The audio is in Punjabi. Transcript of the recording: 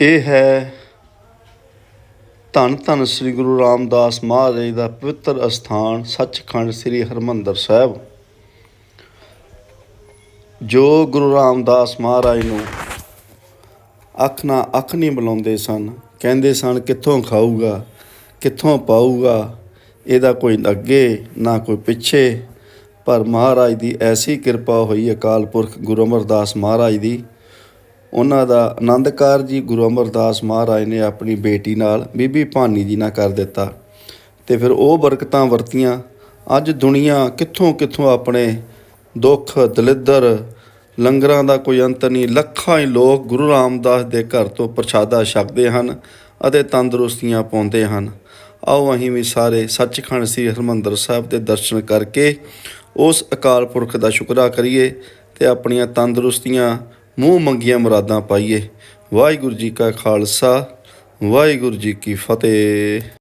ਇਹ ਹੈ ਧੰਨ ਧੰਨ ਸ੍ਰੀ ਗੁਰੂ ਰਾਮਦਾਸ ਮਹਾਰਾਜ ਦਾ ਪਵਿੱਤਰ ਅਸਥਾਨ ਸੱਚਖੰਡ ਸ੍ਰੀ ਹਰਮੰਦਰ ਸਾਹਿਬ, ਜੋ ਗੁਰੂ ਰਾਮਦਾਸ ਮਹਾਰਾਜ ਨੂੰ ਅੱਖ ਨਾ ਅੱਖ ਨਹੀਂ ਬੁਲਾਉਂਦੇ ਸਨ। ਕਹਿੰਦੇ ਸਨ, ਕਿੱਥੋਂ ਖਾਊਗਾ? ਕਿੱਥੋਂ ਪਾਊਗਾ? ਇਹਦਾ ਕੋਈ ਅੱਗੇ ਨਾ ਕੋਈ ਪਿੱਛੇ। ਪਰ ਮਹਾਰਾਜ ਦੀ ਐਸੀ ਕਿਰਪਾ ਹੋਈ ਅਕਾਲ ਪੁਰਖ ਗੁਰੂ ਅਮਰਦਾਸ ਮਹਾਰਾਜ ਦੀ ਉਹਨਾਂ ਦਾ ਆਨੰਦ ਕਾਰਜ ਜੀ ਗੁਰੂ ਅਮਰਦਾਸ ਮਹਾਰਾਜ ਨੇ ਆਪਣੀ ਬੇਟੀ ਨਾਲ ਬੀਬੀ ਭਾਨੀ ਜੀ ਨਾਲ ਕਰ ਦਿੱਤਾ ਤੇ ਫਿਰ ਉਹ ਬਰਕਤਾਂ ਵਰਤੀਆਂ। ਅੱਜ ਦੁਨੀਆ ਕਿੱਥੋਂ ਕਿੱਥੋਂ ਆਪਣੇ ਦੁੱਖ, ਦਲਿੱਦਰ, ਲੰਗਰਾਂ ਦਾ ਕੋਈ ਅੰਤ ਨਹੀਂ, ਲੱਖਾਂ ਹੀ ਲੋਕ ਗੁਰੂ ਰਾਮਦਾਸ ਦੇ ਘਰ ਤੋਂ ਪ੍ਰਸ਼ਾਦਾ ਛਕਦੇ ਹਨ ਅਤੇ ਤੰਦਰੁਸਤੀਆਂ ਪਾਉਂਦੇ ਹਨ। ਆਓ ਅਸੀਂ ਵੀ ਸਾਰੇ ਸੱਚਖੰਡ ਸ੍ਰੀ ਹਰਿਮੰਦਰ ਸਾਹਿਬ ਦੇ ਦਰਸ਼ਨ ਕਰਕੇ ਉਸ ਅਕਾਲ ਪੁਰਖ ਦਾ ਸ਼ੁਕਰਾ ਕਰੀਏ ਤੇ ਆਪਣੀਆਂ ਤੰਦਰੁਸਤੀਆਂ ਮੂੰਹ ਮੰਗੀਆਂ ਮੁਰਾਦਾਂ ਪਾਈਏ। ਵਾਹਿਗੁਰੂ ਜੀ ਕਾ ਖਾਲਸਾ ਵਾਹਿਗੁਰੂ ਜੀ ਕੀ ਫਤਿਹ।